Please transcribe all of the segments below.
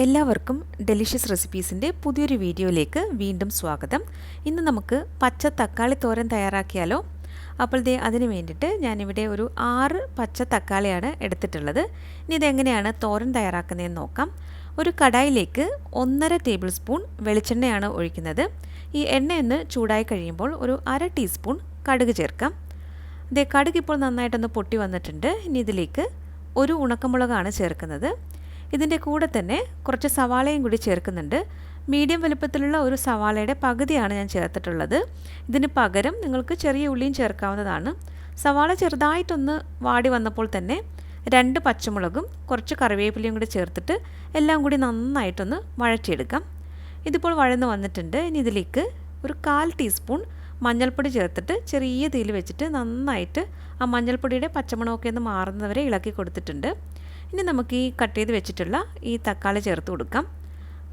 എല്ലാവർക്കും ഡെലിഷ്യസ് റെസിപ്പീസിന്റെ പുതിയൊരു വീഡിയോയിലേക്ക് വീണ്ടും സ്വാഗതം. ഇന്ന് നമുക്ക് പച്ച തക്കാളി തോരൻ തയ്യാറാക്കിയാലോ? അപ്പോൾ ദേ അതിന് വേണ്ടിയിട്ട് ഞാനിവിടെ ഒരു ആറ് പച്ച തക്കാളിയാണ് എടുത്തിട്ടുള്ളത്. ഇനി ഇതെങ്ങനെയാണ് തോരൻ തയ്യാറാക്കുന്നതെന്ന് നോക്കാം. ഒരു കടായിലേക്ക് ഒന്നര ടേബിൾ സ്പൂൺ വെളിച്ചെണ്ണയാണ് ഒഴിക്കുന്നത്. ഈ എണ്ണയൊന്ന് ചൂടായി കഴിയുമ്പോൾ ഒരു അര ടീസ്പൂൺ കടുക് ചേർക്കാം. ദേ കടുക് ഇപ്പോൾ നന്നായിട്ടൊന്ന് പൊട്ടി വന്നിട്ടുണ്ട്. ഇനി ഇതിലേക്ക് ഒരു ഉണക്കമുളകാണ് ചേർക്കുന്നത്. ഇതിന്റെ കൂടെ തന്നെ കുറച്ച് സവാളയും കൂടി ചേർക്കുന്നുണ്ട്. മീഡിയം വലുപ്പത്തിലുള്ള ഒരു സവാളയുടെ പകുതിയാണ് ഞാൻ ചേർത്തിട്ടുള്ളത്. ഇതിന് പകരം നിങ്ങൾക്ക് ചെറിയ ഉള്ളിയും ചേർക്കാവുന്നതാണ്. സവാള ചെറുതായിട്ടൊന്ന് വാടി വന്നപ്പോൾ തന്നെ രണ്ട് പച്ചമുളകും കുറച്ച് കറിവേപ്പിലയും കൂടി ചേർത്തിട്ട് എല്ലാം കൂടി നന്നായിട്ടൊന്ന് വഴറ്റിയെടുക്കാം. ഇതിപ്പോൾ വഴന്ന് വന്നിട്ടുണ്ട്. ഇനി ഇതിലേക്ക് ഒരു കാൽ ടീസ്പൂൺ മഞ്ഞൾപ്പൊടി ചേർത്തിട്ട് ചെറിയ തീയിൽ വെച്ചിട്ട് നന്നായിട്ട് ആ മഞ്ഞൾപ്പൊടിയുടെ പച്ചമണമൊക്കെ ഒന്ന് മാറുന്നവരെ ഇളക്കി കൊടുത്തിട്ടുണ്ട്. ഇനി നമുക്ക് ഈ കട്ട് ചെയ്ത് വെച്ചിട്ടുള്ള ഈ തക്കാളി ചേർത്ത് കൊടുക്കാം.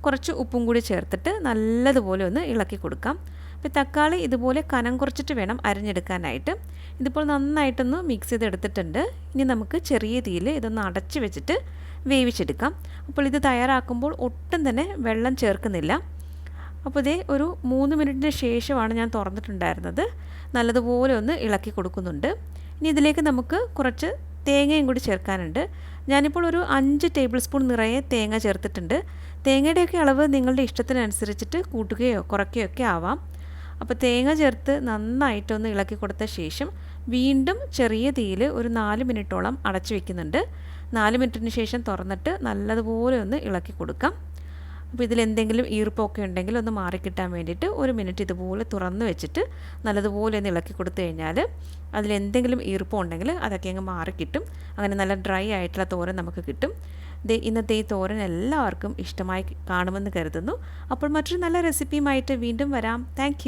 കുറച്ച് ഉപ്പും കൂടി ചേർത്തിട്ട് നല്ലതുപോലെ ഒന്ന് ഇളക്കി കൊടുക്കാം. അപ്പോൾ തക്കാളി ഇതുപോലെ കനം കുറച്ചിട്ട് വേണം അരിഞ്ഞെടുക്കാനായിട്ട്. ഇതിപ്പോൾ നന്നായിട്ടൊന്ന് മിക്സ് ചെയ്തെടുത്തിട്ടുണ്ട്. ഇനി നമുക്ക് ചെറിയ തീയിൽ ഇതൊന്ന് അടച്ച് വെച്ചിട്ട് വേവിച്ചെടുക്കാം. അപ്പോൾ ഇത് തയ്യാറാക്കുമ്പോൾ ഒട്ടും തന്നെ വെള്ളം ചേർക്കുന്നില്ല. അപ്പോൾ ഇതേ ഒരു മൂന്ന് മിനിറ്റിന് ശേഷമാണ് ഞാൻ തുറന്നിട്ടുണ്ടായിരുന്നത്. നല്ലതുപോലെ ഒന്ന് ഇളക്കി കൊടുക്കുന്നുണ്ട്. ഇനി ഇതിലേക്ക് നമുക്ക് കുറച്ച് തേങ്ങയും കൂടി ചേർക്കാനുണ്ട്. ഞാനിപ്പോൾ ഒരു അഞ്ച് ടേബിൾ സ്പൂൺ നിറയെ തേങ്ങ ചേർത്തിട്ടുണ്ട്. തേങ്ങയുടെയൊക്കെ അളവ് നിങ്ങളുടെ ഇഷ്ടത്തിനനുസരിച്ചിട്ട് കൂട്ടുകയോ കുറയ്ക്കുകയോ ഒക്കെ ആവാം. അപ്പോൾ തേങ്ങ ചേർത്ത് നന്നായിട്ടൊന്ന് ഇളക്കി കൊടുത്ത ശേഷം വീണ്ടും ചെറിയ തീയിൽ ഒരു നാല് മിനിറ്റോളം അടച്ചു വെക്കുന്നുണ്ട്. നാല് മിനിറ്റിന് ശേഷം തുറന്നിട്ട് നല്ലതുപോലെ ഒന്ന് ഇളക്കി കൊടുക്കാം. അപ്പോൾ ഇതിൽ എന്തെങ്കിലും ഈർപ്പമൊക്കെ ഉണ്ടെങ്കിൽ ഒന്ന് മാറിക്കിട്ടാൻ വേണ്ടിയിട്ട് ഒരു മിനിറ്റ് ഇതുപോലെ തുറന്ന് വെച്ചിട്ട് നല്ലതുപോലെ ഒന്ന് ഇളക്കി കൊടുത്തു കഴിഞ്ഞാൽ അതിലെന്തെങ്കിലും ഈർപ്പം ഉണ്ടെങ്കിൽ അതൊക്കെ അങ്ങ് മാറിക്കിട്ടും. അങ്ങനെ നല്ല ഡ്രൈ ആയിട്ടുള്ള തോരൻ നമുക്ക് കിട്ടും. ഇന്നത്തെ ഈ തോരൻ എല്ലാവർക്കും ഇഷ്ടമായി കാണുമെന്ന് കരുതുന്നു. അപ്പോൾ മറ്റൊരു നല്ല റെസിപ്പിയുമായിട്ട് വീണ്ടും വരാം. താങ്ക്